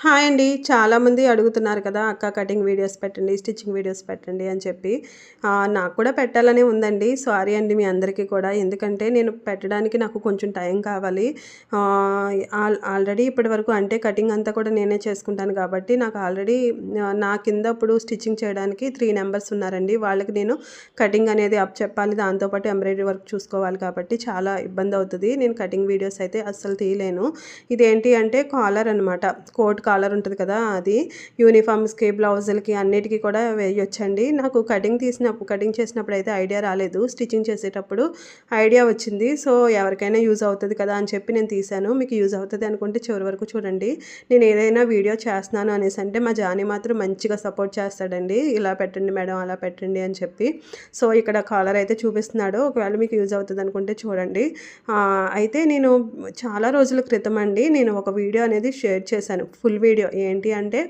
Hi అండి. చాలామంది అడుగుతున్నారు కదా అక్క కటింగ్ వీడియోస్ పెట్టండి స్టిచ్చింగ్ వీడియోస్ పెట్టండి అని చెప్పి. నాకు కూడా పెట్టాలనే ఉందండి. సారీ అండి మీ అందరికీ కూడా. ఎందుకంటే నేను పెట్టడానికి నాకు కొంచెం టైం కావాలి. ఆల్- ఆల్రెడీ ఇప్పటి వరకు అంటే కటింగ్ అంతా కూడా నేనే చేసుకుంటాను కాబట్టి నాకు ఆల్రెడీ నా కింద ఇప్పుడు స్టిచ్చింగ్ చేయడానికి త్రీ నెంబర్స్ ఉన్నారండి. వాళ్ళకి నేను కటింగ్ అనేది అప్ చెప్పాలి. దాంతోపాటు ఎంబ్రాయిడరీ వర్క్ చూసుకోవాలి కాబట్టి చాలా ఇబ్బంది అవుతుంది. నేను కటింగ్ వీడియోస్ అయితే అస్సలు తీయలేను. ఇదేంటి అంటే కాలర్ అనమాట కోట్ కాలర్ ఉంటుంది కదా అది. యూనిఫామ్స్కి బ్లౌజులకి అన్నిటికీ కూడా వేయొచ్చండి. నాకు కటింగ్ తీసినప్పుడు కటింగ్ చేసినప్పుడు అయితే ఐడియా రాలేదు. స్టిచ్చింగ్ చేసేటప్పుడు ఐడియా వచ్చింది. సో ఎవరికైనా యూజ్ అవుతుంది కదా అని చెప్పి నేను తీశాను. మీకు యూజ్ అవుతుంది అనుకుంటే చివరి వరకు చూడండి. నేను ఏదైనా వీడియో చేస్తున్నాను అనేసి అంటే మా జానీ మాత్రం మంచిగా సపోర్ట్ చేస్తాడండి. ఇలా పెట్టండి మేడం అలా పెట్టండి అని చెప్పి. సో ఇక్కడ కాలర్ అయితే చూపిస్తున్నాడు. ఒకవేళ మీకు యూజ్ అవుతుంది అనుకుంటే చూడండి. అయితే నేను చాలా రోజుల క్రితం అండి నేను ఒక వీడియో అనేది షేర్ చేశాను. ఫుల్ వీడియో ఏంటి అంటే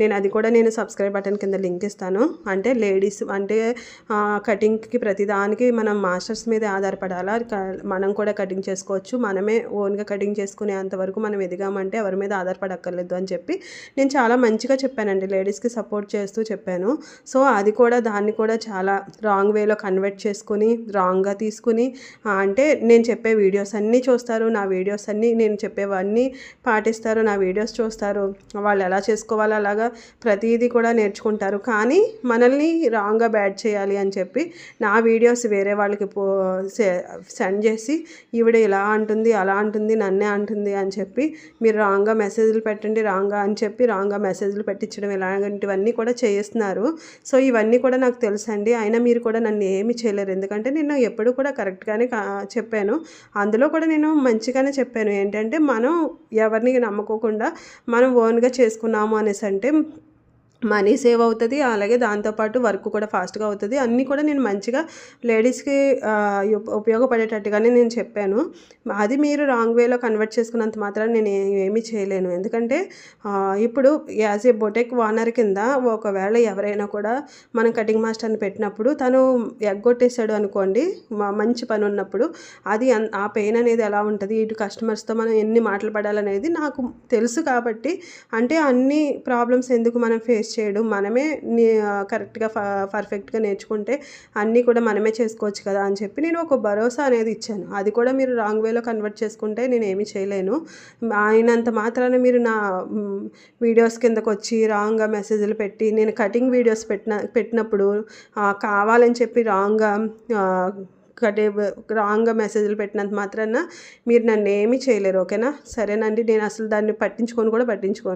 నేను అది కూడా నేను సబ్స్క్రైబ్ బటన్ కింద లింక్ ఇస్తాను. అంటే లేడీస్ అంటే కటింగ్కి ప్రతిదానికి మనం మాస్టర్స్ మీద ఆధారపడాలా? మనం కూడా కటింగ్ చేసుకోవచ్చు. మనమే ఓన్గా కటింగ్ చేసుకునే అంతవరకు మనం ఎదిగామంటే ఎవరి మీద ఆధారపడక్కర్లేదు అని చెప్పి నేను చాలా మంచిగా చెప్పానండి. లేడీస్కి సపోర్ట్ చేస్తూ చెప్పాను. సో అది కూడా దాన్ని కూడా చాలా రాంగ్ వేలో కన్వర్ట్ చేసుకుని రాంగ్గా తీసుకుని అంటే నేను చెప్పే వీడియోస్ అన్నీ చూస్తారు. నా వీడియోస్ అన్నీ నేను చెప్పేవన్నీ పాటిస్తారు. నా వీడియోస్ చూస్తారు. వాళ్ళు ఎలా చేసుకోవాలో అలాగా ప్రతిదీ కూడా నేర్చుకుంటారు. కానీ మనల్ని రాంగ్గా బ్యాడ్ చేయాలి అని చెప్పి నా వీడియోస్ వేరే వాళ్ళకి పో సెండ్ చేసి ఈవిడ ఇలా అంటుంది అలా అంటుంది నన్నే అంటుంది అని చెప్పి మీరు రాంగ్గా మెసేజ్లు పెట్టండి రాంగ్గా అని చెప్పి రాంగ్గా మెసేజ్లు పెట్టించడం ఇలాంటివన్నీ కూడా చేస్తున్నారు సో ఇవన్నీ కూడా నాకు తెలుసండి. అయినా మీరు కూడా నన్ను ఏమి చేయలేరు. ఎందుకంటే నేను ఎప్పుడు కూడా కరెక్ట్గానే కా- చెప్పాను. అందులో కూడా నేను మంచిగానే చెప్పాను. ఏంటంటే మనం ఎవరిని నమ్మకోకుండా మనం ఓన్గా చేసుకున్నాము అనేసి అంటే మనీ సేవ్ అవుతుంది. అలాగే దాంతోపాటు వర్క్ కూడా ఫాస్ట్గా అవుతుంది. అన్నీ కూడా నేను మంచిగా లేడీస్కి ఉపయోగపడేటట్టుగానే నేను చెప్పాను. అది మీరు రాంగ్ వేలో కన్వర్ట్ చేసుకున్నంత మాత్రం నేను ఏమీ చేయలేను. ఎందుకంటే ఇప్పుడు యాజ్ ఏ బొటెక్ ఓనర్ కింద ఒకవేళ ఎవరైనా కూడా మనం కటింగ్ మాస్టర్ని పెట్టినప్పుడు తను ఎగ్గొట్టేశాడు అనుకోండి మంచి పని ఉన్నప్పుడు అది అన్- ఆ పెయిన్ అనేది ఎలా ఉంటుంది? ఇటు కస్టమర్స్తో మనం ఎన్ని మాటలు పడాలనేది నాకు తెలుసు కాబట్టి అంటే అన్ని ప్రాబ్లమ్స్ ఎందుకు మనం ఫేస్ చేయడం మనమే కరెక్ట్గా పర్ఫెక్ట్గా నేర్చుకుంటే అన్నీ కూడా మనమే చేసుకోవచ్చు కదా అని చెప్పి నేను ఒక భరోసా అనేది ఇచ్చాను. అది కూడా మీరు రాంగ్ వేలో కన్వర్ట్ చేసుకుంటే నేను ఏమీ చేయలేను. ఆయనంత మాత్రాన మీరు నా వీడియోస్ కిందకు వచ్చి రాంగ్గా మెసేజ్లు పెట్టి నేను కటింగ్ వీడియోస్ పెట్టిన పెట్టినప్పుడు కావాలని చెప్పి రాంగ్గా కటే రాంగ్గా మెసేజ్లు పెట్టినంత మాత్రాన మీరు నన్ను ఏమీ చేయలేరు ఓకేనా? సరేనండి నేను అసలు దాన్ని పట్టించుకొని కూడా పట్టించుకోను.